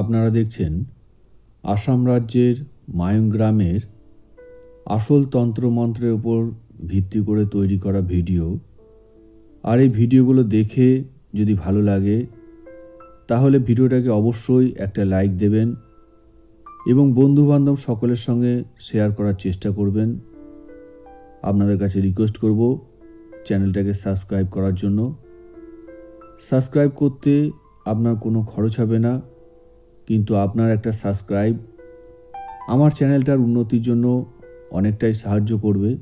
আপনারা দেখছেন আসাম রাজ্যের মায়ং গ্রামের আসল তন্ত্রমন্ত্রের উপর ভিত্তি করে তৈরি করা ভিডিও। আর এই ভিডিওগুলো দেখে যদি ভালো লাগে, তাহলে ভিডিওটাকে অবশ্যই একটা লাইক দেবেন এবং বন্ধুবান্ধব সকলের সঙ্গে শেয়ার করার চেষ্টা করবেন। আপনাদের কাছে রিকোয়েস্ট করব চ্যানেলটাকে সাবস্ক্রাইব করার জন্য। সাবস্ক্রাইব করতে আপনার কোনো খরচ হবে না। কিন্তু আপনার একটা সাবস্ক্রাইব আমার চ্যানেলটার উন্নতির জন্য অনেকটাই সাহায্য করবে।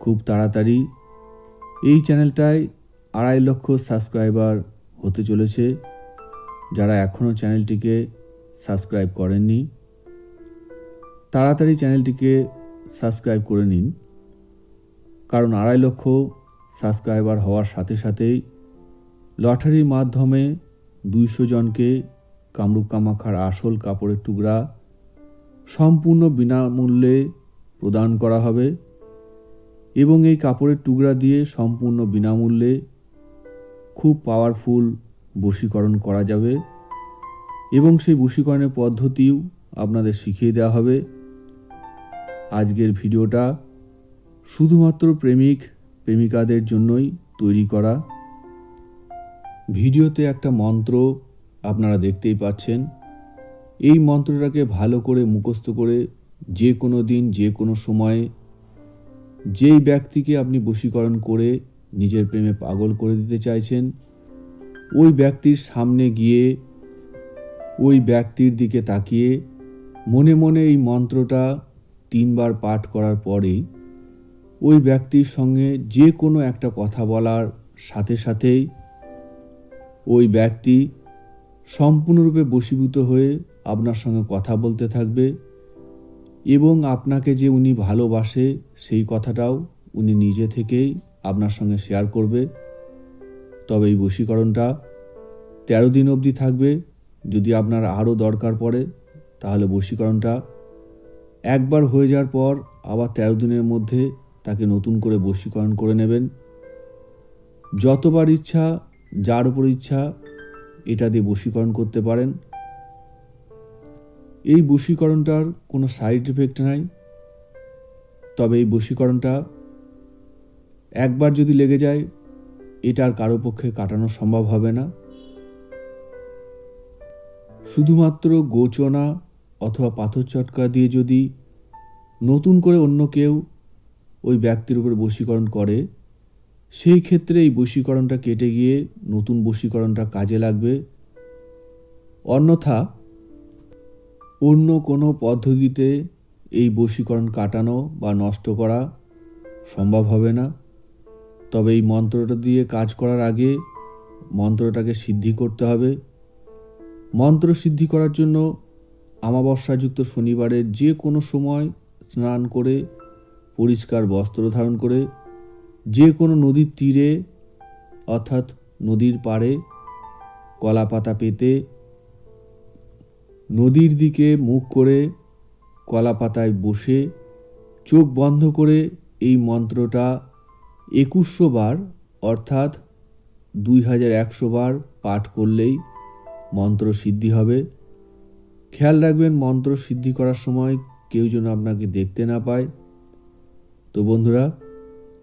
খুব তাড়াতাড়ি এই চ্যানেলটায় আড়াই লক্ষ সাবস্ক্রাইবার হতে চলেছে। যারা এখনও চ্যানেলটিকে সাবস্ক্রাইব করেননি, তাড়াতাড়ি চ্যানেলটিকে সাবস্ক্রাইব করে নিন। কারণ আড়াই লক্ষ সাবস্ক্রাইবার হওয়ার সাথে সাথেই লটারির মাধ্যমে দুইশো জনকে কামরূপ কামাখার আসল কাপড়ের টুকরা সম্পূর্ণ বিনামূল্যে প্রদান করা হবে এবং এই কাপড়ের টুকরা দিয়ে সম্পূর্ণ বিনামূল্যে খুব পাওয়ারফুল বশীকরণ করা যাবে এবং সেই বশীকরণের পদ্ধতিও আপনাদের শিখিয়ে দেওয়া হবে। আজকের ভিডিওটা শুধুমাত্র প্রেমিক, প্রেমিকাদের জন্যই তৈরি করা। ভিডিওতে একটা মন্ত্র আপনারা দেখতেই পাচ্ছেন। এই মন্ত্রটাকে ভালো করে মুখস্থ করে যে কোনো দিন, যে কোনো সময়ে যেই ব্যক্তিকে আপনি বশীকরণ করে নিজের প্রেমে পাগল করে দিতে চাইছেন, ওই ব্যক্তির সামনে গিয়ে ওই ব্যক্তির দিকে তাকিয়ে মনে মনে এই মন্ত্রটা তিনবার পাঠ করার পরেই ওই ব্যক্তির সঙ্গে যে কোনো একটা কথা বলার সাথে সাথেই ওই ব্যক্তি সম্পূর্ণরূপে বশীভূত হয়ে আপনার সঙ্গে কথা বলতে থাকবে এবং আপনাকে যে উনি ভালোবাসে সেই কথাটাও উনি নিজে থেকেই আপনার সঙ্গে শেয়ার করবে। তবে এই বশীকরণটা তেরো দিন অবধি থাকবে। যদি আপনার আরও দরকার পড়ে, তাহলে বশীকরণটা একবার হয়ে যাওয়ার পর আবার তেরো দিনের মধ্যে তাকে নতুন করে বশীকরণ করে নেবেন। যতবার ইচ্ছা, যার উপর ইচ্ছা এটা দিয়ে বশীকরণ করতে পারেন। এই বশীকরণটার কোনো সাইড এফেক্ট নাই। তবে এই বশীকরণটা একবার যদি লেগে যায়, এটা আর কারও পক্ষে কাটানো সম্ভব হবে না। শুধুমাত্র গোচনা অথবা পাথর চটকা দিয়ে যদি নতুন করে অন্য কেউ ওই ব্যক্তির উপর বশীকরণ করে সেই ক্ষেত্রে এই বশীকরণটা কেটে গিয়ে নতুন বশীকরণটা কাজে লাগবে। অন্যথা অন্য কোনো পদ্ধতিতে এই বশীকরণ কাটানো বা নষ্ট করা সম্ভব হবে না। তবে এই মন্ত্রটা দিয়ে কাজ করার আগে মন্ত্রটাকে সিদ্ধি করতে হবে। মন্ত্র সিদ্ধি করার জন্য আমাবস্যাযুক্ত শনিবারের যে কোনো সময় স্নান করে পরিষ্কার বস্ত্র ধারণ করে যে কোনো নদীর তীরে, অর্থাৎ নদীর পাড়ে কলা পাতা পেতে নদীর দিকে মুখ করে কলা পাতায় বসে চোখ বন্ধ করে এই মন্ত্রটা একুশশো বার, অর্থাৎ দুই হাজার একশো বার পাঠ করলেই মন্ত্র সিদ্ধি হবে। খেয়াল রাখবেন, মন্ত্র সিদ্ধি করার সময় কেউ যেন আপনাকে দেখতে না পায়। তো বন্ধুরা